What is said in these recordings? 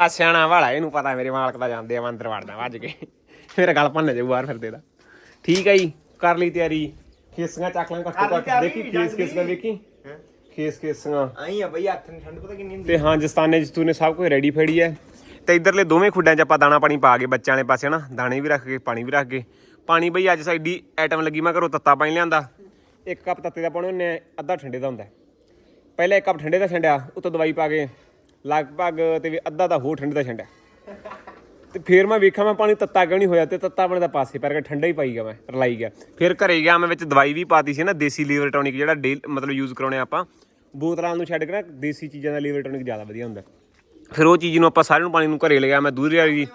ਆ ਸਿਆਣਾ ਵਾਲਾ ਇਹਨੂੰ ਪਤਾ ਮੇਰੇ ਮਾਲਕ ਦਾ ਜਾਂਦੇ ਆ ਮੈਂ ਅੰਦਰ ਵੜਦਾ ਵੱਜ ਕੇ। ਮੇਰੇ ਗੱਲ ਭੰਨ ਜਾਊ ਬਾਹਰ ਫਿਰਦੇ ਦਾ। ਠੀਕ ਹੈ ਜੀ ਕਰ ਲਈ ਤਿਆਰੀ। ਖੇਸੀਆਂ ਚੱਕ ਲਾਂ ਘੱਟੋ ਘੱਟ। ਦੇਖੀ ਖੇਸ ਖੇਸ ਕਰ ਵੇਖੀ। ਖੇਸ ਖੇਸੀਆਂ। ਆਈ ਆ ਬਈ ਹੱਥ ਨੂੰ ਠੰਡ ਪਤਾ ਕਿੰਨੀ ਹੁੰਦੀ ਤੇ ਹਾਂ ਜਸਤਾਨੇ ਜਸਤੂ ਨੇ ਸਭ ਕੁਝ ਰੈਡੀ ਫੇੜੀ ਹੈ ਤੇ ਇਧਰਲੇ ਦੋਵੇਂ ਖੁੱਡਾਂ 'ਚ ਆਪਾਂ ਦਾਣਾ ਪਾਣੀ ਪਾ ਕੇ ਬੱਚਿਆਂ ਵਾਲੇ ਪਾਸੇ ਨਾ ਦਾਣੇ ਵੀ ਰੱਖ ਕੇ ਪਾਣੀ ਵੀ ਰੱਖ ਕੇ। ਪਾਣੀ ਬਈ ਅੱਜ ਸਾਡੀ ਆਈਟਮ ਲੱਗੀ ਮੈਂ ਘਰੋਂ ਤੱਤਾ ਪਾਣੀ ਲਿਆਂਦਾ। ਇੱਕ ਕੱਪ ਤੱਤੇ ਦਾ ਪਾਣੀ ਉਹਨੇ ਅੱਧਾ ਠੰਡੇ ਦਾ ਹੁੰਦਾ। ਪਹਿਲਾਂ ਇੱਕ ਕੱਪ ਠੰਡੇ ਦਾ ਛੰਡਿਆ ਉੱਤੋਂ ਦਵਾਈ ਪਾ ਕੇ ਲਗਭਗ ਤੇ ਵੀ ਅੱਧਾ ਤਾਂ ਹੋਰ ਠੰਡੇ ਦਾ ਛੰਡਿਆ ਤੇ ਫਿਰ ਮੈਂ ਵੇਖਾਂ ਮੈਂ ਪਾਣੀ ਤੱਤਾ ਕਿਉਂ ਨਹੀਂ ਹੋਇਆ ਤੇ ਤੱਤਾ ਪਾਣੀ ਦਾ ਪਾਸੇ ਪਰ ਕੇ ਠੰਡਾ ਹੀ ਪਾਈ ਗਿਆ ਮੈਂ, ਰਲਾਈ ਗਿਆ। ਫਿਰ ਘਰੇ ਗਿਆ ਮੈਂ ਵਿੱਚ ਦਵਾਈ ਵੀ ਪਾਤੀ ਸੀ ਨਾ, ਦੇਸੀ ਲੀਵਰ ਟੌਨਿਕ ਜਿਹੜਾ ਡੇ ਮਤਲਬ ਯੂਜ਼ ਕਰਾਉਣੇ ਆਪਾਂ, ਬੋਤਲਾਂ ਨੂੰ ਛੱਡ ਕੇ ਨਾ ਦੇਸੀ ਚੀਜ਼ਾਂ ਦਾ ਲੀਵਰ ਟੌਨਿਕ ਜ਼ਿਆਦਾ ਵਧੀਆ ਹੁੰਦਾ। ਫਿਰ ਉਹ ਚੀਜ਼ ਨੂੰ ਆਪਾਂ ਸਾਰਿਆਂ ਨੂੰ ਪਾਣੀ ਨੂੰ ਘਰੇ ਲਿਆ ਮੈਂ ਦੂਰੀ ਵਾਲੀ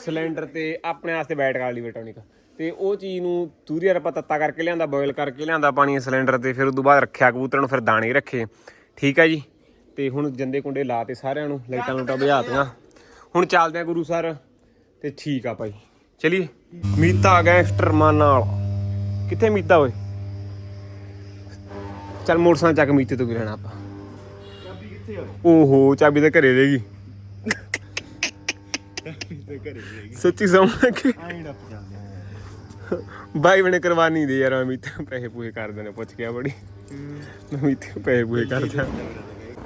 ਸਿਲੰਡਰ ਤੇ ਆਪਣੇ ਵਾਸਤੇ ਬੈਠ ਕਰ ਲੀਵਰ ਟੌਨਿਕ। ਤੇ ਉਹ ਚੀਜ਼ ਨੂੰ ਦੂਰੀ ਵਾਰ ਆਪਾਂ ਤੱਤਾ ਕਰਕੇ ਲਿਆਂਦਾ, ਬੋਇਲ ਕਰਕੇ ਲਿਆਂਦਾ ਪਾਣੀ ਸਿਲੰਡਰ ਤੇ, ਫਿਰ ਉਦੋਂ ਬਾਅਦ ਰੱਖਿਆ ਕਬੂਤਰਾਂ ਨੂੰ, ਫਿਰ ਦਾਣੇ ਰੱਖੇ। ਠੀਕ ਹੈ ਜੀ? ਤੇ ਹੁਣ ਜੰਦੇ ਕੁੰਡੇ ਲਾਤੇ ਸਾਰਿਆਂ ਨੂੰ ਲਾਈਟਾਂ ਲੂਟਾਂ ਬੁਝਾਤੀਆਂ ਹੁਣ ਚੱਲਦੇ ਆ ਗੁਰੂ ਸਰ ਤੇ ਠੀਕ ਆ ਭਾਈ। ਚਲਿਏ, ਮੀਤਾ ਗੈਂਗਸਟਰ ਮਾਨ ਨਾਲ ਕਿੱਥੇ ਮੀਤਾ ਓਏ? ਚੱਲ ਮੋਟਰਸਾਈਕਲ ਚੱਕ ਮੀਤੇ ਤੋਂ ਕੀ ਆਪਾਂ। ਚਾਬੀ ਕਿੱਥੇ ਆ ਓਹੋ, ਚਾਬੀ ਤਾਂ ਘਰੇ ਰਹੇਗੀ। ਤੇ ਘਰੇ ਰਹੇਗੀ ਸੱਚੀ ਸਮਝ ਕੇ। ਬਾਈ ਬਣੇ ਕਰਵਾਨੀ ਦੇ ਯਾਰ ਅਮਿਤ ਪੈਸੇ ਪੂਏ ਕਰ ਦੇਣੇ ਪੁੱਛ ਗਿਆ ਬੜੀ। ਅਮਿਤ ਪੈਸੇ ਪੂਏ ਕਰ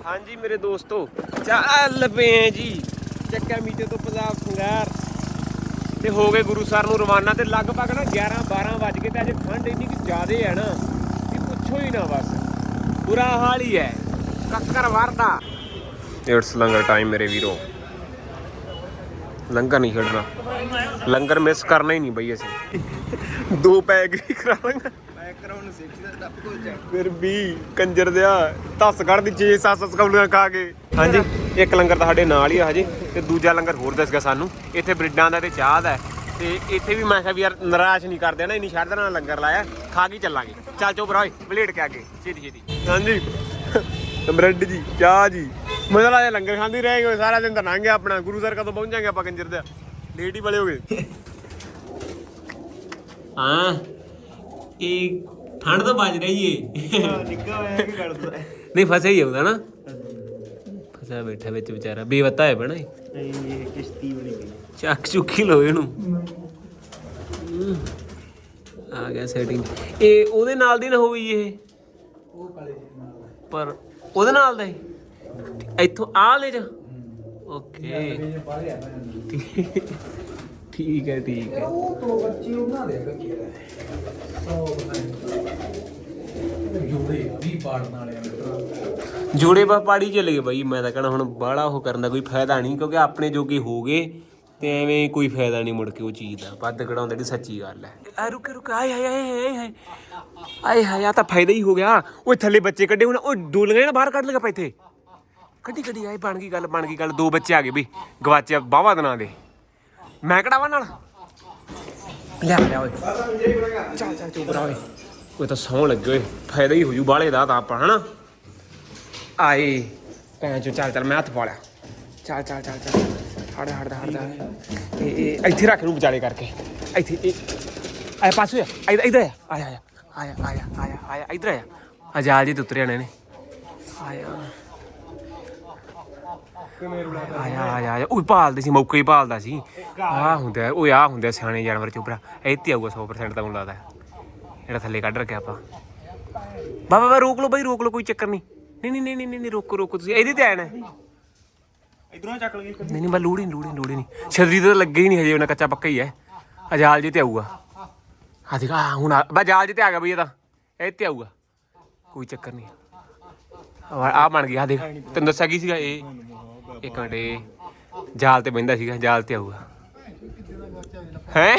ਹਾਂਜੀ ਮੇਰੇ ਦੋਸਤੋ, ਚੱਲ ਪਏ ਜੀ। ਚੱਕਾ ਮੀਤੇ ਤੋਂ ਪੰਜਾਬ ਸੰਗਾਰ। ਤੇ ਹੋ ਗਏ ਗੁਰੂ ਸਰ ਨੂੰ ਰਵਾਨਾ ਤੇ ਲਗਭਗ ਨਾ 11 12 ਵਜ ਗਏ ਤੇ ਅੱਜ ਠੰਡ ਇੰਨੀ ਕਿ ਜ਼ਿਆਦੇ ਹੈ ਨਾ ਕਿ ਪੁੱਛੋ ਹੀ ਨਾ ਬਸ। ਬੁਰਾ ਹਾਲ ਹੀ ਹੈ। ਕੱਕਰ ਵਰਦਾ। ਇਟਸ ਲੰਗਰ ਟਾਈਮ ਮੇਰੇ ਵੀਰੋ। ਲੰਗਰ ਨਹੀਂ ਛੱਡਣਾ। ਲੰਗਰ ਮਿਸ ਕਰਨਾ ਹੀ ਨਹੀਂ ਬਈ ਅਸੀਂ। ਦੋ ਪੈਗ ਹੀ ਕਰਾ ਲਾਂਗਾ ਫਿਰ ਵੀ ਕੰਜਰ ਦਿਆ ਧੱਸ ਕੱਢ ਦੀ 6 7 ਸਕੌਲੀਆਂ ਖਾ ਕੇ। ਹਾਂਜੀ ਇੱਕ ਲੰਗਰ ਤਾਂ ਸਾਡੇ ਨਾਲ ਹੀ ਆ ਹਜੇ ਤੇ ਦੂਜਾ ਲੰਗਰ ਹੋਰ ਦੱਸ ਗਿਆ ਸਾਨੂੰ। ਇੱਥੇ ਬ੍ਰਿਡਾਂ ਦਾ ਤੇ ਚਾਹ ਦਾ। ਤੇ ਇੱਥੇ ਵੀ ਮੈਂ ਕਿਹਾ ਵੀ ਯਾਰ ਨਿਰਾਸ਼ ਨਹੀਂ ਕਰਦੇ ਨਾ ਇੰਨੀ ਸ਼ਰਧਾ ਨਾਲ ਲੰਗਰ ਲਾਇਆ। ਖਾ ਕੇ ਚੱਲਾਂਗੇ। ਚੱਲ ਚੋ ਭਰਾ ਬਲੇਡ ਕੇ ਅੱਗੇ ਛੇਤੀ ਛੇਤੀ। ਹਾਂਜੀ। ਬ੍ਰੈਡ ਜੀ ਚਾਹ ਜੀ। ਮਜ਼ਾ ਲਾਇਆ ਲੰਗਰ ਖਾਂਦੇ ਰਹਿ ਗਏ ਸਾਰਾ ਦਿਨ ਤਾਂ ਲੰਘ ਗਿਆ ਆਪਣਾ। ਗੁਰੂ ਸਰ ਕਦੋਂ ਪਹੁੰਚਾਂਗੇ ਆਪਾਂ ਕੰਜਰ ਦੇ ਲੇਟ ਹੀ ਬੜੇ ਹੋ ਗਏ। ਹਾਂ। ਇਹ ਠੰਡ ਤੋਂ ਬਚ ਰਹੀ ਏ। ਨਿੱਗਾ ਹੋਇਆ ਕਿ ਕਰਦਾ ਨਹੀਂ ਫਸਿਆ ਹੀ ਹੁੰਦਾ ਨਾ। ਫਸਿਆ ਬੈਠਾ ਵਿੱਚ ਵਿਚਾਰਾ। ਬੇਵਤਾ ਹੈ ਬਣਾ ਇਹ ਕਿਸ਼ਤੀ ਬਣੀ ਗਈ। ਚੱਕ ਚੁੱਕੀ ਲੋ ਇਹਨੂੰ। ਆ ਗਿਆ ਸੈਟਿੰਗ ਇਹ ਉਹਦੇ ਨਾਲ ਦੀ ਨਾ ਹੋਈ ਇਹ। ਉਹ ਕਾਲੇ ਜੀ ਨਾਲ ਪਰ ਉਹਦੇ ਨਾਲ ਦਾ ਇੱਥੋਂ ਆ ਲੈ ਜਾ। ਓਕੇ। ਠੀਕ ਹੈ ਠੀਕ ਹੈ। ਉਹ ਤੋਂ ਬੱਚੀ ਉਹ ਬਣਾ ਦੇ ਰੱਖੀ ਹੈ ਸੌ ਜੋੜੇ ਵੀ ਪਾੜਨ ਵਾਲੇ ਆ ਜੋੜੇ ਬਾ ਪਾੜੀ ਚਲੇ ਗਏ ਬਾਈ ਮੈਂ ਤਾਂ ਕਹਣਾ ਹੁਣ ਬਾਹਲਾ ਉਹ ਕਰਨ ਦਾ ਕੋਈ ਫਾਇਦਾ ਨਹੀਂ ਕਿਉਂਕਿ ਆਪਣੇ ਜੋਗੇ ਹੋ ਗਏ ਤੇ ਐਵੇਂ ਕੋਈ ਫਾਇਦਾ ਨਹੀਂ ਮੁੜ ਕੇ ਉਹ ਚੀਜ਼ ਦਾ। ਵੱਧ ਕਢਾਉਂਦੇ ਦੀ ਸੱਚੀ ਗੱਲ ਹੈ। ਆ ਰੁਕ ਰੁਕ ਆਏ ਹਾਏ ਆਏ ਹਾਏ ਹਾਏ ਆਏ ਹਾਏ ਆ ਤਾਂ ਫਾਇਦਾ ਹੀ ਹੋ ਗਿਆ। ਓਏ ਥੱਲੇ ਬੱਚੇ ਕੱਢੇ ਹੁਣ ਉਹ ਡੋਲੀਆਂ ਨਾ ਬਾਹਰ ਕੱਢ ਲਗਾ ਪੈਥੇ ਕੱਢੀ ਕੱਢੀ ਆਏ ਬਣ ਗਈ ਗੱਲ ਬਣ ਗਈ ਗੱਲ ਦੋ ਬੱਚੇ ਆ ਗਏ ਬਈ ਗਵਾਚਿਆ ਬਾਵਾ ਦਿਨਾਂ ਦੇ। ਮੈਂ ਕਢਾਵਾਂ ਨਾਲ? ਲਿਆ ਲਿਆ ਓਏ। ਚੱਲ ਚੱਲ, ਚੁੱਪ ਓਏ। ਕੋਈ ਤਾਂ ਸੌਂ ਲੱਗੇ ਓਏ। ਫਾਇਦਾ ਹੀ ਹੋ ਜੂ ਬਾਲੇ ਦਾ ਤਾਂ ਆਪਾਂ, ਹਨਾ? ਆਏ, ਭੈਣ ਚੋ ਚੱਲ ਚੱਲ, ਮੈਂ ਹੱਥ ਪਾ ਲਿਆ। ਚੱਲ ਚੱਲ ਚੱਲ ਚੱਲ। ਹੜ ਹੜ ਹੜ ਇਹ ਇੱਥੇ ਰੱਖ ਨੂੰ ਵਿਚਾਲੇ ਕਰਕੇ। ਇੱਥੇ, ਇਹ, ਆਇਆ ਪਾਸੂ ਆ ਇਧਰ ਇਧਰ ਆਇਆ। ਆਇਆ ਆਇਆ। ਆਇਆ ਆਇਆ ਆਇਆ ਇਧਰ ਆਇਆ। ਅਜਾਲ ਜੀ ਤੇ ਉਤਰਿਆ ਨੇ ਆਇਆ। ਆਇਆ ਆਇਆ ਆਇਆ। ਉਹ ਭਾਲਦੇ ਸੀ ਮੌਕੇ ਹੀ ਭਾਲਦਾ ਸੀ। ਆ ਹੁੰਦਾ ਉਹ ਆ ਹੁੰਦਾ ਸਿਆਣੇ ਜਾਨਵਰ ਚੋਬਰਾ ਇੱਥੇ ਆਊਗਾ 100% ਤਾਂ ਮੈਨੂੰ ਲੱਗਦਾ। ਜਿਹੜਾ ਥੱਲੇ ਕੱਢ ਰੱਖਿਆ ਆਪਾਂ। ਬਾਬਾ ਬਾਬਾ ਰੋਕ ਲਓ ਬਾਈ ਰੋਕ ਲਓ ਕੋਈ ਚੱਕਰ ਨਹੀਂ। ਨਹੀਂ ਨਹੀਂ ਨਹੀਂ ਨਹੀਂ ਨਹੀਂ ਰੋਕੋ ਰੋਕੋ ਤੁਸੀਂ। ਇਹਦੇ ਤੇ ਆਣਾ ਨਹੀਂ ਇਧਰੋਂ ਚੱਕ ਲਗੇ ਨਹੀਂ ਬਾ ਲੋੜੀ ਲੋੜੀ ਲੋੜੀ ਨਹੀਂ ਛਤਰੀ ਤੇ ਲੱਗੇ ਹੀ ਨਹੀਂ ਹਜੇ ਉਹਨਾਂ ਕੱਚਾ ਪੱਕਾ ਹੀ ਹੈ। ਅਜਾਲ ਜੀ ਤੇ ਆਊਗਾ। ਆ ਦੇਖ ਆ ਹੁਣ ਬਾ ਜਾਲ ਜੀ ਤੇ ਆ ਗਿਆ ਬਈ ਇਹ ਤਾਂ। ਇਹ ਤੇ ਆਊਗਾ। ਕੋਈ ਚੱਕਰ ਨਹੀਂ। ਆ ਆ ਬਣ ਗਿਆ ਆ ਦੇਖ। ਤੈਨੂੰ ਦੱਸਿਆ ਕੀ ਸੀਗਾ? ਇਹ ਇਹ ਜਾਲ ਤੇ ਬੈੰਦਾ ਸੀਗਾ ਜਾਲ ਤੇ ਆਊਗਾ। ਹੈ?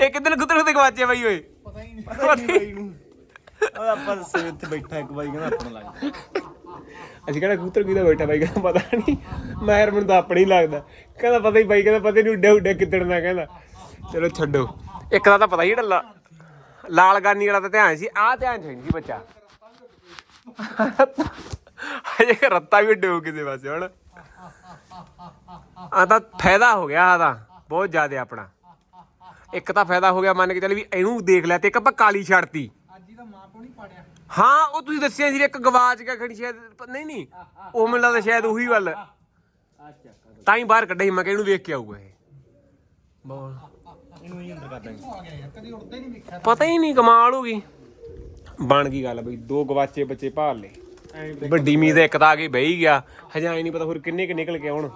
ਇਹ ਕਿਦਨ ਕੁੱਤਰ ਤੇ ਗਵਾਚਿਆ ਬਾਈ ਓਏ? ਪਤਾ ਹੀ ਨਹੀਂ। ਪਤਾ ਹੀ ਨਹੀਂ ਬਾਈ ਨੂੰ ਉਹ ਆਪਾਂ ਸੇ ਇੱਥੇ ਬੈਠਾ ਇੱਕ ਬਾਈ ਕਹਿੰਦਾ ਆਪਣਾ ਲੱਗ ਗਿਆ। ਅਸੀਂ ਕਹਿੰਦਾ ਕਬੂਤਰ ਕਿਹਦਾ ਬੈਠਾ ਬਾਈ ਕਹਿੰਦਾ ਪਤਾ ਨਹੀਂ। ਮੈਂ ਯਾਰ ਮੈਨੂੰ ਤਾਂ ਆਪਣਾ ਹੀ ਲੱਗਦਾ। ਕਹਿੰਦਾ ਪਤਾ ਹੀ ਬਾਈ ਕਹਿੰਦਾ ਪਤਾ ਨਹੀਂ ਉੱਡੇ ਉੱਡੇ ਕਿੱਦਣ ਦਾ ਕਹਿੰਦਾ। ਚਲੋ ਛੱਡੋ। ਇੱਕ ਦਾ ਤਾਂ ਪਤਾ ਹੀ ਜਿਹੜਾ ਲਾਲ ਗਾਨੀ ਵਾਲਾ ਤਾਂ ਧਿਆਨ ਸੀ ਆਹ ਧਿਆਨ ਚ ਨਹੀਂ ਸੀ ਬੱਚਾ। ਹਜੇ ਰੱਤਾ ਵੀ ਹੋ ਕਿਸੇ ਪਾਸੇ ਹੁਣ। ਆ ਤਾਂ ਫਾਇਦਾ ਹੋ ਗਿਆ ਆ ਤਾਂ ਬਹੁਤ ਜ਼ਿਆਦਾ ਆਪਣਾ। ਇੱਕ ਤਾਂ ਫਾਇਦਾ ਹੋ ਗਿਆ ਮੰਨ ਕੇ ਚੱਲ ਵੀ ਇਹਨੂੰ ਦੇਖ ਲਿਆ ਤੇ ਇੱਕ ਆਪਾਂ ਕਾਲੀ ਛੱਡਤੀ। ਅੱਜ ਹੀ ਤਾਂ ਮਾਂ ਪਿਓ ਨਹੀਂ ਪਾੜਿਆ। ਹਾਂ ਉਹ ਤੁਸੀਂ ਦੱਸਿਆ ਸੀ ਇੱਕ ਗਵਾਚ ਗਿਆ ਖੜੀ ਸ਼ਾਇਦ ਪ- ਨਹੀਂ ਨਹੀਂ ਉਹ ਮੈਨੂੰ ਲੱਗਦਾ ਸ਼ਾਇਦ ਉਹੀ ਗੱਲ। ਤਾਂ ਹੀ ਬਾਹਰ ਕੱਢਿਆ ਸੀ ਮੈਂ ਕਿਹਾ ਇਹਨੂੰ ਵੇਖ ਕੇ ਆਊਗਾ ਇਹ। ਬੋਲ। ਇਹਨੂੰ ਹੀ ਅੰਦਰ ਕਰ ਦਾਂਗੇ। ਪਤਾ ਹੀ ਨਹੀਂ ਕਮਾਲ ਹੋ ਗਈ। ਬਣ ਗਈ ਗੱਲ ਬਈ ਦੋ ਗਵਾਚੇ ਬੱਚੇ ਭਾਲ ਲਏ। ਵੱਡੀ ਮੀਂਹ ਮੀਦ ਇੱਕ ਤਾਂ ਆ ਕੇ ਬਹਿ ਹੀ ਗਿਆ। ਹਜੇ ਨਹੀਂ ਪਤਾ ਹੋਰ ਕਿੰਨੇ ਕਿ ਨਿਕਲ ਕੇ ਆਉਣ।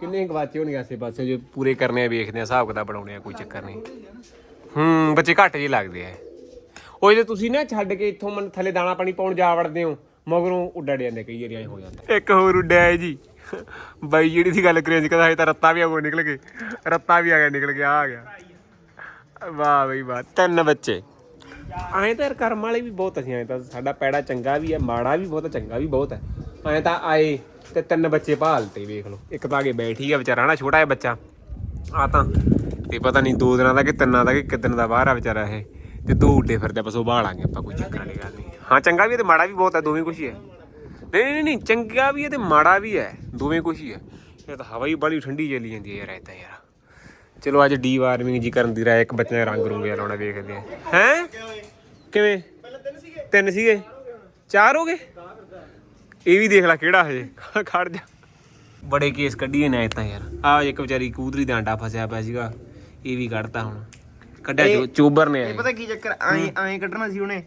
ਕਿੰਨੇ ਗਵਾਚੇ ਹੋਣਗੇ ਆਸੇ ਪਾਸੇ ਜੇ ਪੂਰੇ ਕਰਨੇ ਆ, ਵੇਖਦੇ ਆ, ਹਿਸਾਬ ਕਿਤਾਬ ਬਣਾਉਣੇ ਆ, ਕੋਈ ਚੱਕਰ ਨਹੀਂ। ਹੂੰ, ਬੱਚੇ ਘੱਟ ਜਿਹੇ ਲੱਗਦੇ ਆ। ਉਹ ਜੇ ਤੁਸੀਂ ਨਾ ਛੱਡ ਕੇ ਇੱਥੋਂ ਮਨ ਥੱਲੇ ਦਾਣਾ ਪਾਣੀ ਪਾਉਣ ਜਾ ਵੜਦੇ ਹੋ, ਮਗਰੋਂ ਉੱਡੜ ਜਾਂਦੇ ਕਈ ਵਾਰੀ ਐ ਹੋ ਜਾਂਦਾ। ਇੱਕ ਹੋਰ ਉੱਡਿਆ ਹੈ ਜੀ। ਬਾਈ ਜਿਹੜੀ ਸੀ ਗੱਲ ਕਰੀ ਸੀ ਕਹਿੰਦਾ ਹਜੇ ਤਾਂ ਰੱਤਾ ਵੀ ਆਗੋ ਨਿਕਲ ਕੇ ਰੱਤਾ ਵੀ ਆ ਗਿਆ, ਨਿਕਲ ਕੇ ਆ ਆ ਗਿਆ। ਵਾਹ ਬਈ ਵਾਹ, ਤਿੰਨ ਬੱਚੇ। ਐਂ ਤਾਂ ਯਾਰ ਕਰਮ ਵਾਲੇ ਵੀ ਬਹੁਤ ਅਸੀਂ ਐਂ ਤਾਂ ਸਾਡਾ ਪੈੜਾ ਚੰਗਾ ਵੀ ਹੈ, ਮਾੜਾ ਵੀ ਬਹੁਤ ਚੰਗਾ ਵੀ ਬਹੁਤ ਹੈ। ਐਂ ਤਾਂ ਆਏ ਤੇ ਤਿੰਨ ਬੱਚੇ ਭਾਲਤੇ, ਵੇਖ ਲਓ। ਇੱਕ ਤਾਂ ਅਗੇ ਬੈਠੀ ਆ, ਵਿਚਾਰਾ ਨਾ ਛੋਟਾ ਜਿਹਾ ਬੱਚਾ। ਆ ਤਾਂ, ਤੇ ਪਤਾ ਨਹੀਂ ਦੋ ਦਿਨਾਂ ਦਾ ਕਿ ਤਿੰਨਾਂ ਦਾ ਕਿ ਕਿਦਨ ਦਾ ਬਾਹਰ ਆ ਵਿਚਾਰਾ ਇਹ। ਤੇ ਦੋ ਉੱਡੇ ਫਿਰਦੇ ਬਸ ਉਹ ਭਾਲਾਂਗੇ ਆਪਾਂ, ਕੋਈ ਚੱਕਰ ਵਾਲੀ ਗੱਲ ਨਹੀਂ। ਹਾਂ, ਚੰਗਾ ਵੀ ਹੈ ਤੇ ਮਾੜਾ ਵੀ ਬਹੁਤ ਹੈ, ਦੋਵੇਂ ਕੁਛ ਹੀ ਹੈ। ਨਹੀਂ ਨਹੀਂ ਨਹੀਂ, ਚੰਗਾ ਵੀ ਹੈ ਤੇ ਮਾੜਾ ਵੀ ਹੈ, ਦੋਵੇਂ ਕੁਛ ਹੀ ਹੈ। ਇਹ ਤਾਂ ਹਵਾ ਹੀ ਬੜੀ ਠੰਡੀ ਚੱਲੀ ਜਾਂਦੀ ਹੈ ਯਾਰ, ਇਹ ਤਾਂ ਯਾਰ। ਚਲੋ ਅੱਜ ਡੀ ਵਾਰਮਿੰਗ ਜੀ ਕਰਨ ਦੀ ਰਾਇ ਇੱਕ ਬੱਚੇ ਨੇ ਰੰਗ ਰੁੰਗੇ ਲਾਉਣਾ ਵੇਖਦੇ ਆ। ਹੈ? ਕਿਵੇਂ? ਤਿੰਨ ਸੀਗੇ? ਚਾਰ ਹੋ ਗਏ? ਇਹ ਵੀ ਦੇਖ ਲੈ ਕਿਹੜਾ ਹਜੇ। ਖੜ ਜਾ। ਬੜੇ ਕੇਸ ਕੱਢੀਏ ਨੇ ਤਾਂ ਯਾਰ। ਆ ਇੱਕ ਵਿਚਾਰੀ ਕੂਦਰੀ ਦਾ ਆਂਡਾ ਫਸਿਆ ਪਿਆ ਸੀਗਾ। ਇਹ ਵੀ ਕੱਢਤਾ ਹੁਣ। ਕੱਢਿਆ ਚੋਬਰ ਨੇ ਇਹ ਪਤਾ ਕੀ ਚੱਕਰ? ਐਂ ਐਂ ਕੱਢਣਾ ਸੀ ਉਹਨੇ।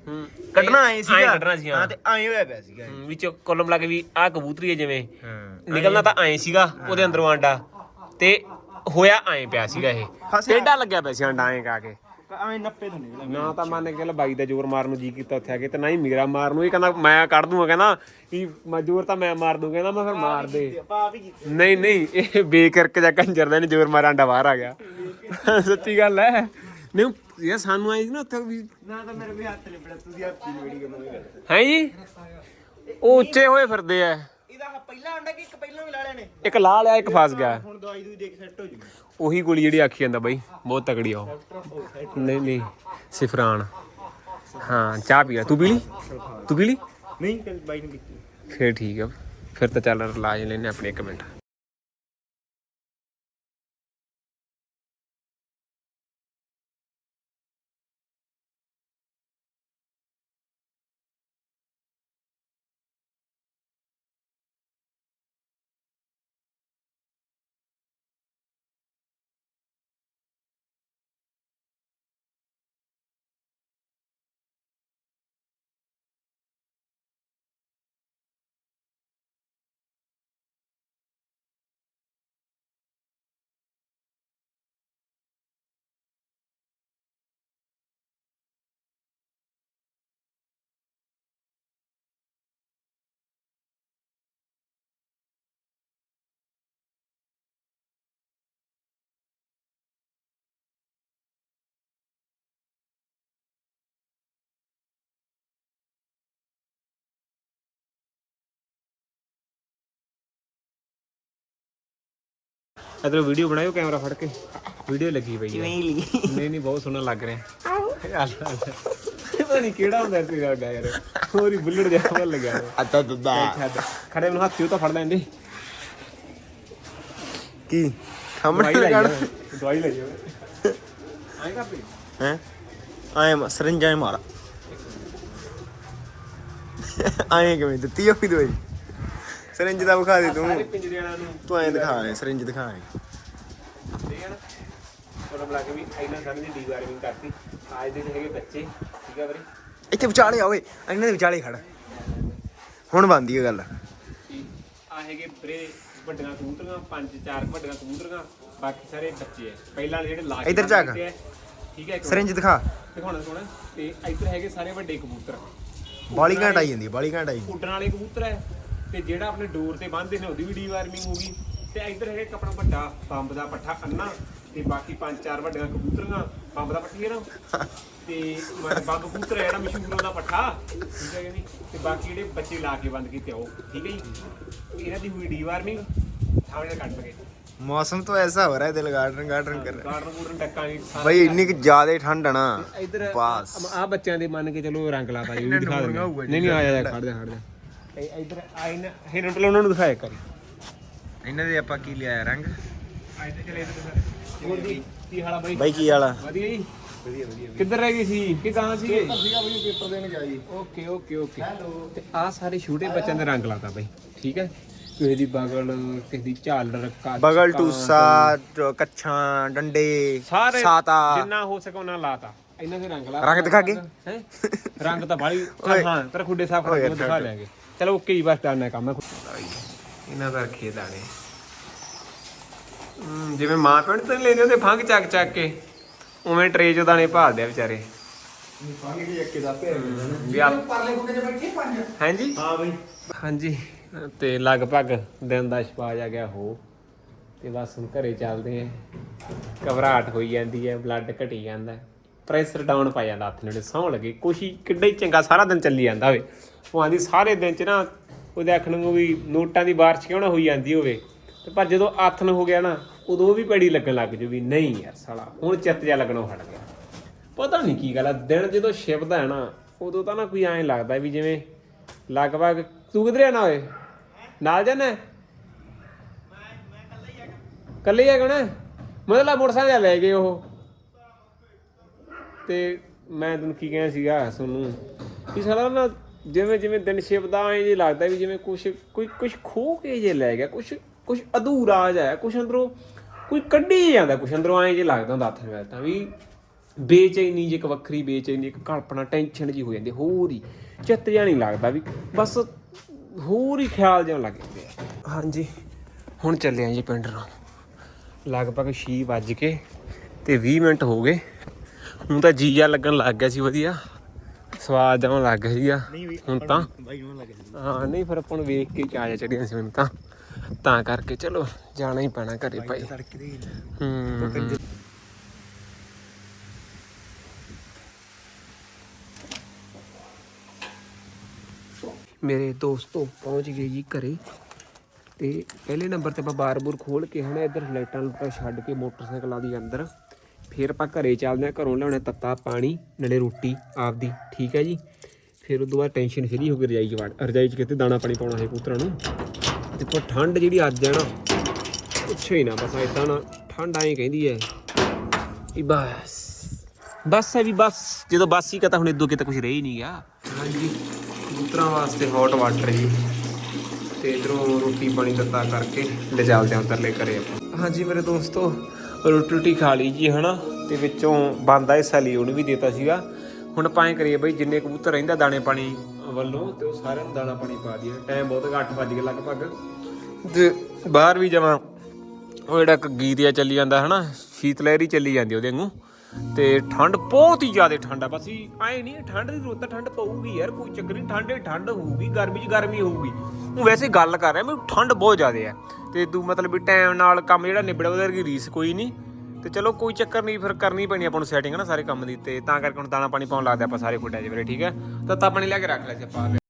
ਕੱਢਣਾ ਐਂ ਸੀਗਾ। ਐਂ ਕੱਢਣਾ ਸੀ, ਹਾਂ। ਤੇ ਐਂ ਹੋਇਆ ਪਿਆ ਸੀਗਾ ਵਿੱਚ ਕੋਲਮ ਲਾ ਕੇ ਵੀ ਆ ਕਬੂਤਰੀ ਹੈ ਜਿਵੇਂ। ਨਿਕਲਣਾ ਤਾਂ ਐ ਸੀਗਾ ਉਹਦੇ ਅੰਦਰੋਂ ਆਂਡਾ। ਤੇ ਹੋਇਆ ਐ ਪਿਆ ਸੀਗਾ ਇਹ। ਫਸਿਆ। ਟੇਡਾ ਲੱਗਿਆ ਪਿਆ ਸੀ ਆਂਡਾ ਐ ਕਾ। ਕੇ ਐਂ ਨੱਪੇ ਤੋਂ ਨਿਕਲਿਆ ਨਾ ਤਾਂ ਮੰਨ ਕੇ ਲੈ ਬਾਈ ਦਾ ਜ਼ੋਰ ਮਾਰਨ ਨੂੰ ਜੀ ਕੀਤਾ ਉੱਥੇ ਆ ਕੇ ਤੇ ਨਾ ਹੀ ਮੇਰਾ ਮਾਰਨ ਨੂੰ। ਇਹ ਕਹਿੰਦਾ ਮੈਂ ਕੱਢ ਦੂੰਗਾ। ਕਹਿੰਦਾ ਵੀ ਮੈਂ ਜ਼ੋਰ ਤਾਂ ਮੈਂ ਮਾਰ ਦੂੰ ਕਹਿੰਦਾ ਮੈਂ ਫਿਰ ਮਾਰ ਦੇ। ਨਹੀਂ ਨਹੀਂ ਇਹ ਬੇਕਰਕ ਜਾਂ ਕੰਜਰ ਦਾ ਨੇ ਜ਼ੋਰ ਮਾਰਾਂ ਆਂਡਾ ਬਾਹਰ ਆ ਗਿਆ। ਸੱਚੀ ਗੱਲ ਹੈ ਨਹੀਂ ਯਾਰ ਸਾਨੂੰ ਆਈ ਸੀ ਨਾ ਉੱਥੇ ਵੀ ਨਾ ਤਾਂ ਮੇਰੇ ਵੀ ਹੱਥ ਲਿਬੜਾ ਤੁਸੀਂ ਹੱਥ ਹੀ ਲਿਬੜੀ ਗਏ ਹੈ ਜੀ? ਉਹ ਉੱਚੇ ਹੋਏ ਫਿਰਦੇ ਆ ਇਹਦਾ ਪਹਿਲਾ ਅੰਡਾ ਕਿ ਇੱਕ ਪਹਿਲਾਂ ਵੀ ਲਾ ਲਿਆ ਨੇ ਇੱਕ ਲਾ ਲਿਆ ਇੱਕ ਫਸ ਗਿਆ। ਹੁਣ ਦਵਾਈ ਦੂਈ ਦੇ ਕੇ ਸੈੱਟ ਹੋ ਜੂ ਉਹੀ ਗੋਲੀ ਜਿਹੜੀ ਆਖੀ ਜਾਂਦਾ ਬਾਈ ਬਹੁਤ ਤਕੜੀ ਆ ਉਹ। ਨਹੀਂ ਨਹੀਂ ਸਿਫਰਾਨ। ਹਾਂ ਚਾਹ ਪੀ ਲੈ। ਤੂੰ ਪੀ ਲਈ? ਤੂੰ ਪੀ ਲਈ? ਨਹੀਂ ਕੱਲ ਬਾਈ ਨੇ ਫਿਰ ਠੀਕ ਆ। ਫਿਰ ਤਾਂ ਚੱਲ ਇਲਾਜ ਲੈਨੇ ਆਪਣੇ ਇੱਕ ਮਿੰਟ। ਇਧਰ ਵੀਡੀਓ ਬਣਾਇਓ ਕੈਮਰਾ ਫੜ ਕੇ। ਵੀਡੀਓ ਲੱਗੀ ਪਈ ਹੈ ਨਹੀਂ ਲਈ ਨਹੀਂ ਨਹੀਂ ਬਹੁਤ ਸੋਹਣਾ ਲੱਗ ਰਿਹਾ। ਪਤਾ ਨਹੀਂ ਕਿਹੜਾ ਹੁੰਦਾ ਸੀ ਸਾਡਾ ਯਾਰ। ਹੋਰੀ ਬੁੱਲੜ ਜਿਹਾ ਪਤਾ ਲੱਗਿਆ। ਅੱਤਾ ਦੁੱਦਾ ਛੱਡ ਖੜੇ ਮੈਨੂੰ ਹੱਥ 'ਚ ਤਾਂ ਫੜ ਲੈਂਦੇ। ਕੀ? ਦਵਾਈ ਖਮਣ ਲਈ ਜਾਓ, ਦਵਾਈ ਲਈ ਜਾਓ ਆਏ ਕਾਪੀ ਹੈ? ਆਏ ਸਰੰਜਾਏ ਮਾਰਾ। ਆਏ ਕਿਵੇਂ ਦਿੱਤੀ ਹੋਈ ਦਵਾਈ? ਸਰੰਜ ਦਾ ਵਿਖਾ ਦੇ ਸਾਰੇ ਤੂੰ ਪਿੰਜਰੇ ਵਾਲਿਆਂ ਨੂੰ। ਤੂੰ ਐਂ ਦਿਖਾ ਦੇ ਸਰੰਜ ਦਿਖਾ ਦੇ। ਠੀਕ ਹੈ ਨਾ? ਉਹਨਾਂ ਬੁਲਾ ਕੇ ਵੀ ਇਹਨਾਂ ਸਾਨੂੰ ਦੀ ਡੀਵਾਰਮਿੰਗ ਕਰਤੀ। ਅੱਜ ਦੇ ਹੈਗੇ ਬੱਚੇ ਠੀਕ ਹੈ ਵੀਰੇ? ਇੱਥੇ ਵਿਚਾਲੇ ਆ ਓਏ ਇਹਨਾਂ ਦੇ ਵਿਚਾਲੇ ਖੜ। ਹੁਣ ਬੰਦੀ ਇਹ ਗੱਲ। ਆ ਹੈਗੇ ਵੀਰੇ ਵੱਡੀਆਂ ਕਬੂਤਰੀਆਂ ਪੰਜ ਚਾਰ ਵੱਡੀਆਂ ਕਬੂਤਰੀਆਂ ਬਾਕੀ ਸਾਰੇ ਬੱਚੇ ਆ। ਪਹਿਲਾਂ ਵਾਲੇ ਜਿਹੜੇ ਲਾਸਟ ਇੱਧਰ ਝਾਕ। ਠੀਕ ਹੈ ਇੱਕ ਸਰੰਜ ਦਿਖਾ। ਦਿਖਾਉਣਾ ਸੋਣਾ ਤੇ ਇੱਧਰ ਹੈਗੇ ਸਾਰੇ ਵੱਡੇ ਕਬੂਤਰ। ਬਾਲੀ ਘੰਟ ਆਈ ਜਾਂਦੀ ਬਾਲੀ ਘੰਟ ਆਈ ਉੱਡਣ ਵਾਲੇ ਕਬੂਤਰ ਹੈ ਤੇ ਜਿਹੜਾ ਆਪਣੇ ਡੋਰ ਤੇ ਬੰਨਦੇ ਨੇ ਉਹਦੀ ਵੀ ਡੀਵਾਰਮਿੰਗ ਹੋ ਗਈ। ਤੇ ਇੱਧਰ ਹੈਗਾ ਇੱਕ ਵੱਡਾ ਬੰਬ ਦਾ ਪੱਠਾ ਅੰਨਾ ਤੇ ਬਾਕੀ ਪੰਜ ਚਾਰ ਵੱਡੀਆਂ ਕਬੂਤਰੀਆਂ ਬੰਬ ਦਾ ਪੱਠੀ ਹੈ ਨਾ। ਤੇ ਬੰਬ ਕਬੂਤਰ ਹੈ ਜਿਹੜਾ ਮਸ਼ਹੂਰ ਉਹਦਾ ਪੱਠਾ। ਠੀਕ ਹੈ ਨਹੀਂ? ਤੇ ਬਾਕੀ ਜਿਹੜੇ ਬੱਚੇ ਲਾ ਕੇ ਬੰਦ ਕੀਤੇ ਉਹ ਠੀਕ ਹੈ ਜੀ? ਇਹਨਾਂ ਦੀ ਹੋਈ ਡੀਵਾਰਮਿੰਗ ਥਾਣੇ ਕੱਟ ਲਗੇ ਮੌਸਮ ਤਾਂ ਐਸਾ ਹੋ ਰਿਹਾ ਹੈ ਦਿਲ ਗਾਰਡਨ ਗਾਰਡਨ ਕਰ ਰਿਹਾ। ਗਾਰਡਨ ਗੂਰਡਨ ਡੱਕਾਂਗੇ ਬਈ ਇੰਨੀ ਕਿ ਜ਼ਿਆਦਾ ਠੰਡ ਹੈ ਨਾ ਇੱਧਰ ਆ ਬੱਚਿਆਂ ਦੇ ਮੰਨ ਕੇ ਚਲੋ ਰੰਗ ਲਾਤਾ ਜੀ ਦਿਖਾ ਦਿੰਦੇ ਨਹੀਂ ਨਹੀਂ ਆ ਜਾ ਖੜ ਜਾ ਖੜ ਜਾ। ਇਹ ਇੱਧਰ ਆਈ ਨਾ ਹਿਰਨ ਪਹਿਲਾਂ ਉਹਨਾਂ ਨੂੰ ਦਿਖਾਇਆ ਕਰੀ ਇਹਨਾਂ ਦੇ ਆਪਾਂ ਕੀ ਲਿਆਇਆ ਰੰਗ? ਅੱਜ ਤੇ ਚਲੇ ਇੱਧਰ ਸਾਰੇ ਹੋਰ ਜੀ ਕੀ ਹਾਲਾ ਬਾਈ? ਬਾਈ ਕੀ ਵਾਲਾ ਵਧੀਆ ਜੀ? ਵਧੀਆ ਵਧੀਆ ਕਿੱਧਰ ਰਹਿ ਗਈ ਸੀ? ਕਿ ਕਹਾਂ ਸੀਗੇ? ਸੀਗਾ ਬਈ ਪੇਪਰ ਦੇਣ ਗਿਆ ਜੀ। Okay okay okay. ਤੇ ਆ ਸਾਰੇ ਛੋਟੇ ਬੱਚਿਆਂ ਦੇ ਰੰਗ ਲਾਤਾ ਬਾਈ ਠੀਕ ਹੈ? ਕਿਸੇ ਦੀ ਬਗਲ ਕਿਸੇ ਦੀ ਝਾਲਰ ਕੱਚ ਬਗਲ ਟੂਸਾ ਕੱਛਾਂ ਡੰਡੇ ਸਾਰੇ ਸਾਤਾ। ਜਿੰਨਾ ਹੋ ਸਕੇ ਉਹਨਾਂ ਲਾਤਾ। ਇਹਨਾਂ ਦੇ ਰੰਗ ਲਾ ਰੰਗ ਦਿਖਾ ਕੇ? ਹੈਂ? ਰੰਗ ਤਾਂ ਬਾਲੀ ਹਾਂ ਤੇਰਾ ਖੁੱਡੇ ਸਾਫ਼ ਕਰਕੇ ਦਿਖਾ ਲਿਆਂਗੇ ਚਲੋ ਓਕੇ ਜੀ ਬਸ ਡਨ ਹੈ ਕੰਮ ਹੈ। ਇਹਨਾਂ ਦਾ ਰੱਖੇ ਦਾਣੇ ਹਮ, ਜਿਵੇਂ ਮਾਂ ਪਿਓ ਨੇ ਲੈਂਦੇ ਹੁੰਦੇ ਫੰਗ ਚੱਕ ਚੱਕ ਕੇ। ਉਵੇਂ ਟਰੇ ਚੋਂ ਦਾਣੇ ਭਾਲਦੇ ਆ ਵਿਚਾਰੇ। ਵੀ ਆਪ ਪਰਲੇ ਖੁੱਡੇ 'ਚ ਬੈਠੇ ਪੰਜ। ਹਾਂਜੀ? ਹਾਂ ਬਈ। ਹਾਂਜੀ ਤੇ ਲਗਭਗ ਦਿਨ ਦਾ ਛਪਾ ਜਾ ਗਿਆ ਹੋ ਤੇ ਬਸ ਹੁਣ ਘਰੇ ਚੱਲਦੇ ਆ। ਘਬਰਾਹਟ ਹੋਈ ਜਾਂਦੀ ਹੈ ਬਲੱਡ ਘਟੀ ਜਾਂਦਾ ਪ੍ਰੈਸ਼ਰ ਡਾਊਨ ਪੈ ਜਾਂਦਾ ਹੱਥ ਨੇੜੇ ਸੌਂ ਲੱਗੇ। ਕੁਛ ਹੀ ਕਿੱਡਾ ਹੀ ਚੰਗਾ ਸਾਰਾ ਦਿਨ ਚੱਲੀ ਜਾਂਦਾ ਹੋਵੇ ਉਹ ਆਂਦੀ ਸਾਰੇ ਦਿਨ ਚ ਨਾ ਉਹਦੇ ਆਖਣ ਨੂੰ ਵੀ ਨੋਟਾਂ ਦੀ ਬਾਰਿਸ਼ ਕਿਉਂ ਨਾ ਹੋਈ ਜਾਂਦੀ ਹੋਵੇ। ਤੇ ਪਰ ਜਦੋਂ ਆਥਨ ਹੋ ਗਿਆ ਨਾ, ਉਦੋਂ ਉਹ ਵੀ ਪੈੜੀ ਲੱਗਣ ਲੱਗ ਜੂ ਵੀ ਨਹੀਂ ਯਾਰ ਸਾਲਾ, ਹੁਣ ਚਿੱਤ ਜਾ ਲੱਗਣੋਂ ਹਟ ਗਿਆ। ਪਤਾ ਨਹੀਂ ਕੀ ਗੱਲ ਆ, ਦਿਨ ਜਦੋਂ ਛਿਪਦਾ ਹੈ ਨਾ, ਉਦੋਂ ਤਾਂ ਨਾ ਕੋਈ ਐਂ ਲੱਗਦਾ ਵੀ ਜਿਵੇਂ ਲਗਭਗ ਤੂੰ ਕਿਧਰੇ ਨਾ ਓਏ? ਨਾਲ ਜਾਣਾ? ਕੱਲੇ ਆ ਗਣਾ ਮਤਲਬ ਮੋਟਰਸਾਈਕਲ ਲੈ ਗਏ ਉਹ। ਤੇ ਮੈਂ ਤੈਨੂੰ ਕੀ ਕਹਿਆ ਸੀਗਾ ਤੁਹਾਨੂੰ ਕਿ ਸਾਲਾ ਨਾ ਜਿਵੇਂ ਜਿਵੇਂ ਦਿਨ ਛਿਪਦਾ ਐਂ ਜੇ ਲੱਗਦਾ ਵੀ ਜਿਵੇਂ ਕੁਛ ਕੋਈ ਕੁਛ ਖੋ ਕੇ ਜੇ ਲੈ ਗਿਆ ਕੁਛ ਕੁਛ ਅਧੂਰਾ ਹੈ ਕੁਛ ਅੰਦਰੋਂ ਕੋਈ ਕੱਢੀ ਜਾਂਦਾ ਕੁਛ ਅੰਦਰੋਂ ਐਂ ਜੇ ਲੱਗਦਾ ਹੁੰਦਾ ਹੱਥ ਨਾਲ ਤਾਂ ਵੀ ਬੇਚੈਨੀ ਜੇ ਇੱਕ ਵੱਖਰੀ ਬੇਚੈਨੀ ਇੱਕ ਕਲਪਨਾ ਟੈਨਸ਼ਨ ਜੀ ਹੋ ਜਾਂਦੀ ਹੋਰ ਹੀ ਚਿੱਤ ਜਿਹਾ ਨਹੀਂ ਲੱਗਦਾ ਵੀ ਬਸ ਹੋਰ ਹੀ ਖਿਆਲ ਜਿਹਾ ਲੱਗ ਜਾਂਦੇ ਆ। ਹਾਂਜੀ। ਹੁਣ ਚੱਲੇ ਆਂ ਜੀ ਪਿੰਡ ਨੂੰ ਲਗਭਗ 6 ਵੱਜ ਕੇ ਤੇ 20 ਮਿੰਟ ਹੋ ਗਏ। ਹੁਣ ਤਾਂ ਜੀਆ ਲੱਗਣ ਲੱਗ ਗਿਆ ਸੀ ਵਧੀਆ। ਸਵਾਦ ਜਾਣ ਲੱਗ ਗਿਆ ਸੀਗਾ। ਹੁਣ ਤਾਂ। ਹਾਂ ਨਹੀਂ ਫਿਰ ਆਪਾਂ ਨੂੰ ਵੇਖ ਕੇ ਚਾਹ ਚੜੀਆਂ ਸੀ ਮੈਨੂੰ ਤਾਂ। ਤਾਂ ਕਰਕੇ ਚਲੋ ਜਾਣਾ ਹੀ ਪੈਣਾ ਘਰੇ ਭਾਈ। ਹੂੰ ਮੇਰੇ ਦੋਸਤੋ ਪਹੁੰਚ ਗਏ ਜੀ ਘਰੇ। ਤੇ ਪਹਿਲੇ ਨੰਬਰ ਤੇ ਆਪਾਂ ਬਾਰ-ਬੂਰ ਖੋਲ ਕੇ ਹੁਣ ਇੱਧਰ ਲਾਈਟਾਂ ਲੁੱਟਾਂ ਛੱਡ ਕੇ ਮੋਟਰਸਾਈਕਲਾਂ ਦੀ ਅੰਦਰ। ਫਿਰ ਆਪਾਂ ਘਰੇ ਚੱਲਦੇ ਆ ਘਰੋਂ ਲਿਆਉਣੇ ਤੱਤਾ, ਪਾਣੀ, ਨਾਲੇ ਰੋਟੀ, ਆਪਦੀ, ਠੀਕ ਹੈ ਜੀ? ਫਿਰ ਉਦੋਂ ਬਾਅਦ ਟੈਨਸ਼ਨ ਫਰੀ ਹੋ ਕੇ ਰਜਾਈ ਚ ਵੜ ਰਜਾਈ ਚ ਕਿਤੇ ਦਾਣਾ ਪਾਣੀ ਪਾਉਣਾ ਹੈ ਕੂਤਰਾਂ ਨੂੰ। ਦੇਖੋ, ਠੰਡ ਜਿਹੜੀ ਅੱਜ ਹੈ ਨਾ, ਪੁੱਛੋ ਹੀ ਨਾ, ਬਸ ਇਦਾਂ ਨਾ, ਠੰਡ ਐਂ ਕਹਿੰਦੀ ਹੈ। ਵੀ ਬਸ ਬਸ ਹੈ ਵੀ ਬਸ, ਜਦੋਂ ਬਸ ਹੀ ਕਹਤਾ ਹੁਣ ਇਦੋਂ ਕਿਤੇ ਕੁਝ ਰਹਿ ਹੀ ਨਹੀਂ ਗਿਆ। ਹਾਂਜੀ, ਕਬੂਤਰਾਂ ਵਾਸਤੇ ਹੌਟ ਵਾਟਰ ਜੀ। ਤੇ ਇਧਰੋਂ ਰੋਟੀ ਪਾਣੀ ਤੱਤਾ ਕਰਕੇ ਲੈ ਚੱਲਦੇ ਹਾਂ ਘਰੇ ਆਪਾਂ। ਹਾਂਜੀ, ਮੇਰੇ ਦੋਸਤੋ ਰੋਟੀ ਰੋਟੀ ਖਾ ਲਈ ਜੀ ਹਨਾ? ਤੇ ਵਿੱਚੋਂ ਬੰਦਾ ਹਿੱਸਾ ਲਈ ਉਹਨੂੰ ਵੀ ਦਿੱਤਾ ਸੀਗਾ। ਹੁਣ ਆਪਾਂ ਐਂ ਕਰੀਏ ਬਈ ਜਿੰਨੇ ਕਬੂਤਰ ਰਹਿੰਦਾ ਦਾਣੇ ਪਾਣੀ ਵੱਲੋਂ ਤੇ ਉਹ ਸਾਰਿਆਂ ਨੂੰ ਦਾਣਾ ਪਾਣੀ ਪਾ ਦਈਏ। ਟਾਈਮ ਬਹੁਤ 8 ਵੱਜ ਗਏ ਲਗਭਗ। ਤੇ ਬਾਹਰ ਵੀ ਜਾਵਾਂ ਉਹ ਜਿਹੜਾ ਘੱਗੀ ਦੀਆਂ ਚੱਲੀ ਜਾਂਦਾ ਹਨਾ? ਸ਼ੀਤ ਲਹਿਰੀ ਚੱਲੀ ਜਾਂਦੀ ਉਹਦੇ ਵਾਂਗੂ। ਤੇ ਠੰਡ ਬਹੁਤ ਹੀ ਜ਼ਿਆਦਾ ਠੰਡ ਆ। ਬਸ ਹੀ ਐ ਨਹੀਂ ਠੰਡ ਦੀ ਰੁੱਤ ਠੰਡ ਪਊਗੀ ਯਾਰ ਕੋਈ ਚੱਕਰ ਨਹੀਂ। ਠੰਡੇ ਠੰਡ ਹੋਊਗੀ ਗਰਮੀ 'ਚ ਗਰਮੀ ਹੋਊਗੀ। ਉਹ ਵੈਸੇ ਗੱਲ ਕਰ ਰਿਹਾ ਮੈਂ ਠੰਡ ਬਹੁਤ ਜ਼ਿਆਦਾ ਆ। ਤੇ ਦੂ ਮਤਲਬ ਵੀ ਟਾਈਮ ਨਾਲ ਕੰਮ ਜਿਹੜਾ ਨਿਬੜ ਵਰਗੀ ਰੀਸ ਕੋਈ ਨਹੀਂ। ਤੇ ਚਲੋ ਕੋਈ ਚੱਕਰ ਨਹੀਂ, ਫਿਰ ਕਰਨੀ ਪੈਣੀ ਆਪਾਂ ਨੂੰ ਸੈਟਿੰਗ ਨਾ ਸਾਰੇ ਕੰਮ ਦੀ ਤੇ ਤਾਂ ਕਰਕੇ ਹੁਣ ਦਾਣਾ ਪਾਣੀ ਪਾਉਣ ਲੱਗਦੇ ਆਪਾਂ ਸਾਰੇ ਖੁੱਡਿਆਂ 'ਚ ਵੀਰੇ, ਠੀਕ ਹੈ? ਤਾਂ ਤਾਂ ਪਾਣੀ ਲੈ ਕੇ ਰੱਖ ਲਿਆ ਸੀ ਆਪਾਂ।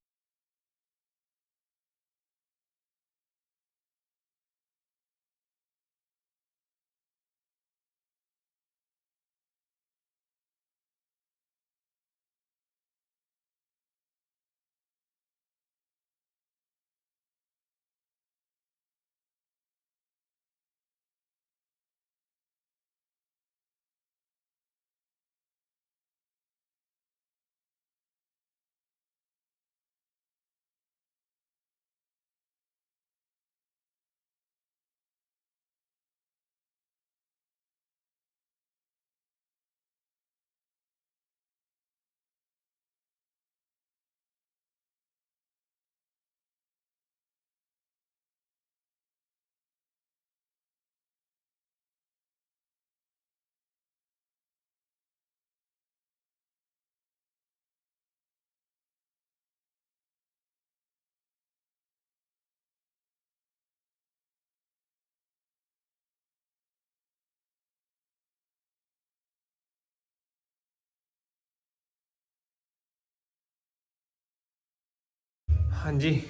ਹਾਂਜੀ।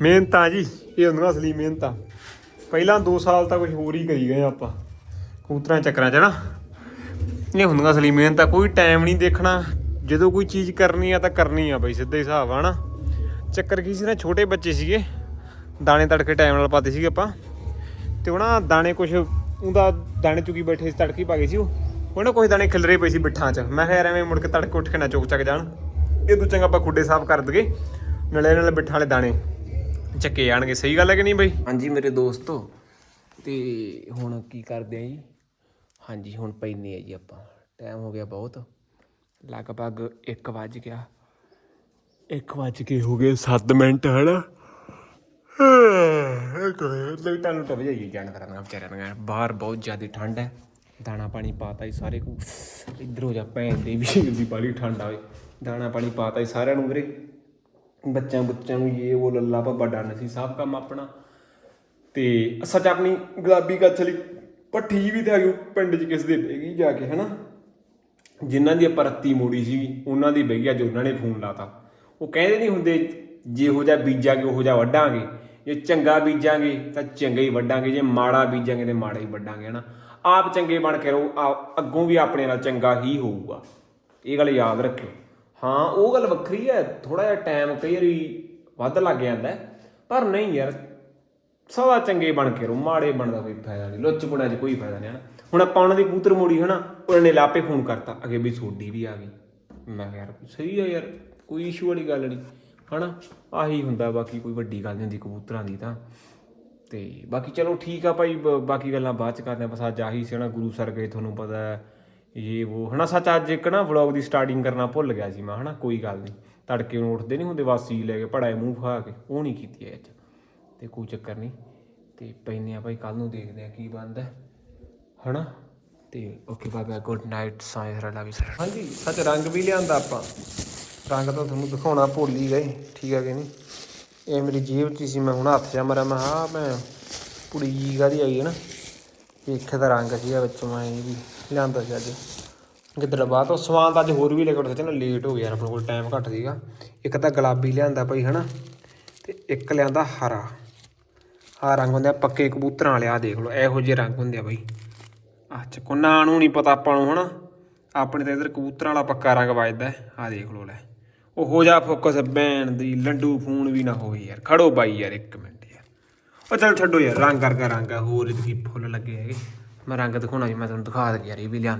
ਮਿਹਨਤਾਂ ਜੀ, ਇਹ ਹੁੰਦੀਆਂ ਅਸਲੀ ਮਿਹਨਤਾਂ। ਪਹਿਲਾਂ 2 ਸਾਲ ਤਾਂ ਕੁਝ ਹੋਰ ਹੀ ਕਰੀ ਗਏ ਆਪਾਂ। ਕਬੂਤਰਾਂ ਚੱਕਰਾਂ 'ਚ ਨਾ। ਇਹ ਹੁੰਦੀਆਂ ਅਸਲੀ ਮਿਹਨਤਾਂ, ਕੋਈ ਟਾਈਮ ਨਹੀਂ ਦੇਖਣਾ। ਜਦੋਂ ਕੋਈ ਚੀਜ਼ ਕਰਨੀ ਆ ਤਾਂ ਕਰਨੀ ਆ ਬਈ, ਸਿੱਧਾ ਹੀ ਹਿਸਾਬ ਆ ਨਾ। ਚੱਕਰ ਕੀ ਸੀ ਨਾ, ਛੋਟੇ ਬੱਚੇ ਸੀਗੇ। ਦਾਣੇ ਤੜਕੇ ਟਾਈਮ ਨਾਲ ਪਾਤੇ ਸੀਗੇ ਆਪਾਂ। ਤੇ ਉਹ ਨਾ ਦਾਣੇ ਕੁਝ ਉਹਦਾ ਦਾਣੇ ਚੁਗੀ ਬੈਠੇ ਸੀ, ਤੜਕੀ ਪਾ ਗਏ ਸੀ ਉਹ। ਉਹਨਾਂ ਕੁਝ ਦਾਣੇ ਖਿਲਰੇ ਪਏ ਸੀ ਬਿੱਠਾਂ 'ਚ। ਮੈਂ ਕਿਹਾ ਯਾਰ ਐਵੇਂ ਮੁੜ ਕੇ ਤੜਕੇ ਉੱਠ ਕੇ ਨਾ ਚੁੱਕ ਚੱਕ ਜਾਣ। ਇਹ ਤੋਂ ਚੰਗਾ ਆਪਾਂ ਖੁੱਡੇ ਸਾਫ਼ ਕਰ ਦਈਏ। ਨਲੇ ਨਾਲੇ ਬਿੱਠਾਂ ਵਾਲੇ ਦਾਣੇ ਚੱਕੇ ਜਾਣਗੇ। ਸਹੀ ਗੱਲ ਹੈ ਕਿ ਨਹੀਂ ਬਈ? ਹਾਂਜੀ ਮੇਰੇ ਦੋਸਤੋ ਤੇ ਹੁਣ ਕੀ ਕਰਦੇ ਆ ਜੀ? ਹਾਂਜੀ ਹੁਣ ਪੈਨੇ ਆ ਜੀ ਆਪਾਂ। ਟਾਈਮ ਹੋ ਗਿਆ ਬਹੁਤ। ਲਗਭਗ 1 ਵਜ ਗਿਆ। 1 ਵਜ ਕੇ ਹੋ ਗਏ 7 ਮਿੰਟ ਹਨਾ? ਕੋਈ ਤੁਹਾਨੂੰ ਤਾਂ ਵਜਾਈ ਜਾਣ ਕਰਾਂਗਾ ਵਿਚਾਰਿਆਂ ਨੂੰ ਬਾਹਰ ਬਹੁਤ ਜ਼ਿਆਦਾ ਠੰਡ ਹੈ। ਦਾਣਾ ਪਾਣੀ ਪਾਤਾ ਹੀ ਸਾਰੇ ਕੋ ਇੱਧਰ ਹੋ ਜਾ ਭੈਣ ਦੇ ਵੀ ਦੀ ਬਾਲੀ ਠੰਡ ਆਵੇ ਦਾਣਾ ਪਾਣੀ ਪਾਤਾ ਹੀ ਸਾਰਿਆਂ ਨੂੰ ਵੀਰੇ। ਬੱਚਿਆਂ ਬੁੱਚਿਆਂ ਨੂੰ ਇਹ ਉਹ ਲੱਲਾ ਭੱਬਾ ਡੰਨ ਸੀ, ਸਭ ਕੰਮ ਆਪਣਾ। ਤੇ ਸੱਚ ਆਪਣੀ ਗੁਲਾਬੀ ਕੱਛ ਲਈ ਪੱਠੀ ਵੀ ਤੇ ਆ ਗਈ ਪਿੰਡ 'ਚ ਕਿਸ ਦੇ ਬੈਗੀ ਜਾ ਕੇ, ਹਨਾ? ਜਿਨ੍ਹਾਂ ਦੀ ਆਪਾਂ ਰੱਤੀ ਮੋੜੀ ਸੀ, ਉਹਨਾਂ ਦੀ ਬੈਗੀ ਅੱਜ ਉਹਨਾਂ ਨੇ ਫੋਨ ਲਾਤਾ। ਉਹ ਕਹਿੰਦੇ ਨਹੀਂ ਹੁੰਦੇ, ਜੇ ਜਿਹੋ ਜਿਹਾ ਬੀਜਾਂਗੇ, ਉਹੋ ਜਿਹਾ ਵੱਢਾਂਗੇ। ਜੇ ਚੰਗਾ ਬੀਜਾਂਗੇ, ਤਾਂ ਚੰਗਾ ਹੀ ਵੱਢਾਂਗੇ। ਜੇ ਮਾੜਾ ਬੀਜਾਂਗੇ, ਤੇ ਮਾੜਾ ਹੀ ਵੱਢਾਂਗੇ, ਹਨਾ? ਆਪ ਚੰਗੇ ਬਣ ਕੇ ਰਹੋ, ਆ- ਅੱਗੋਂ ਵੀ ਆਪਣੇ ਨਾਲ ਚੰਗਾ ਹੀ ਹੋਊਗਾ। ਇਹ ਗੱਲ ਯਾਦ ਰੱਖਿਓ। ਹਾਂ, ਉਹ ਗੱਲ ਵੱਖਰੀ ਹੈ। ਥੋੜਾ ਜਿਹਾ ਟਾਈਮ ਕਈ ਵਾਰੀ ਵੱਧ ਲੱਗ ਜਾਂਦਾ ਪਰ ਨਹੀਂ ਯਾਰ ਸਦਾ ਚੰਗੇ ਬਣ ਕੇ ਰਹੋ, ਮਾੜੇ ਬਣਦਾ ਕੋਈ ਫਾਇਦਾ ਨਹੀਂ ਲੁੱਚਪੁਣਾ 'ਚ ਕੋਈ ਫਾਇਦਾ ਨਹੀਂ ਹਨਾ ਹੁਣ ਆਪਾਂ ਉਹਨਾਂ ਦੀ ਕਬੂਤਰ ਮੋੜੀ ਹਨਾ, ਉਹਨਾਂ ਨੇ ਲਾਪੇ ਫੋਨ ਕਰਤਾ, ਅਗੇ ਵੀ ਸੋਡੀ ਵੀ ਆ ਗਈ। ਮੈਂ ਕਿਹਾ ਯਾਰ, ਸਹੀ ਆ ਯਾਰ, ਕੋਈ ਇਸ਼ੂ ਵਾਲੀ ਗੱਲ ਨਹੀਂ, ਹਨਾ? ਆਹੀ ਹੁੰਦਾ, ਬਾਕੀ ਕੋਈ ਵੱਡੀ ਗੱਲ ਨਹੀਂ ਹੁੰਦੀ ਕਬੂਤਰਾਂ ਦੀ ਤਾਂ। ਤੇ ਬਾਕੀ ਚਲੋ ਠੀਕ ਆ ਭਾਈ ਬਾਕੀ ਗੱਲਾਂ ਬਾਅਦ ਚ ਕਰਦੇ ਆ ਬਸ ਅੱਜ ਆਹੀ ਸੀ ਹਨਾ, ਗੁਰੂ ਸਰ ਗਏ, ਤੁਹਾਨੂੰ ਪਤਾ ਹੈ। ਇਹ ਉਹ, ਹਨਾ, ਸੱਚ ਅੱਜ ਇੱਕ ਨਾ ਵਲੌਗ ਦੀ ਸਟਾਰਟਿੰਗ ਕਰਨਾ ਭੁੱਲ ਗਿਆ ਸੀ ਮੈਂ, ਹਨਾ, ਕੋਈ ਗੱਲ ਨਹੀਂ। ਤੜਕੇ ਨੂੰ ਉੱਠਦੇ ਨਹੀਂ ਹੁੰਦੇ, ਵਾਸੀ ਲੈ ਕੇ ਪੜਾਏ ਮੂੰਹ ਖਾ ਕੇ, ਉਹ ਨਹੀਂ ਕੀਤੀ ਅੱਜ। ਤੇ ਕੋਈ ਚੱਕਰ ਨਹੀਂ ਤੇ ਪੈਨੇ ਆ ਭਾਈ ਕੱਲ ਨੂੰ ਦੇਖਦੇ ਆ ਕੀ ਬਣਦਾ ਹਨਾ। ਤੇ okay, bye bye good night ਸਾਇਰ ਰਲਾ ਵੀ ਸਰ ਹਾਂਜੀ, ਸੱਚ ਰੰਗ ਵੀ ਲਿਆਂਦਾ ਆਪਾਂ। ਰੰਗ ਤਾਂ ਤੁਹਾਨੂੰ ਦਿਖਾਉਣਾ ਭੁੱਲ ਹੀ ਗਏ, ਠੀਕ ਹੈ ਕਿ ਨਹੀਂ? ਇਹ ਮੇਰੀ ਜੇਬ 'ਚ ਹੀ ਸੀ, ਮੈਂ ਹੁਣ ਹੱਥ ਜਾ ਮਰਿਆ, ਮੈਂ ਹਾਂ ਮੈਂ ਪੁੜੀ ਜੀ ਗਾਦੀ ਆਈ ਹੈ ਨਾ? ਵੇਖੇ ਦਾ ਰੰਗ ਸੀਗਾ ਵਿੱਚੋਂ ਮੈਂ ਇਹ ਵੀ ਲਿਆਂਦਾ ਸੀ ਅੱਜ। ਕਿੱਧਰ ਬਾਅਦ ਉਹ ਸਮਾਨ ਤਾਂ ਅੱਜ ਹੋਰ ਵੀ ਲੈ ਕੇ ਉੱਠ ਨਾ ਲੇਟ ਹੋ ਗਿਆ ਯਾਰ, ਆਪਣੇ ਕੋਲ ਟਾਈਮ ਘੱਟ ਸੀਗਾ। ਇੱਕ ਤਾਂ ਗੁਲਾਬੀ ਲਿਆਂਦਾ ਭਾਈ, ਹਨਾ? ਤੇ ਇੱਕ ਲਿਆਂਦਾ ਹਰਾ। ਆਹ ਰੰਗ ਹੁੰਦੇ ਆ, ਪੱਕੇ ਕਬੂਤਰਾਂ ਵਾਲੇ ਆ ਦੇਖ ਲਓ, ਇਹੋ ਜਿਹੇ ਰੰਗ ਹੁੰਦੇ ਆ ਬਾਈ ਆਹ ਚੱਕੋ, ਨਾਂ ਨੂੰ ਨਹੀਂ ਪਤਾ ਆਪਾਂ ਨੂੰ, ਹਨਾ? ਆਪਣੇ ਤਾਂ ਇਧਰ ਕਬੂਤਰਾਂ ਵਾਲਾ ਪੱਕਾ ਰੰਗ ਵੱਜਦਾ ਆ ਦੇਖ ਲਓ ਲੈ। ਉਹ ਹੋ ਜਾ ਫੋਕਸ ਬੈਣ ਦੀ, ਲੰਡੂ ਫੋਨ ਵੀ ਨਾ ਹੋਵੇ ਯਾਰ, ਖੜੋ ਬਾਈ ਯਾਰ, ਇੱਕ ਮਿੰਟ। ਉਹ ਚਲ ਛੱਡੋ ਯਾਰ, ਰੰਗ ਕਰਕੇ ਰੰਗ ਆ, ਹੋਰ ਇਹਦੇ ਕੀ ਫੁੱਲ ਲੱਗੇ ਹੈਗੇ। ਮੈਂ ਰੰਗ ਦਿਖਾਉਣਾ ਜੀ ਮੈਂ ਤੁਹਾਨੂੰ ਦਿਖਾ ਦੇ ਯਾਰ ਇਹ ਵੀ ਲਿਆ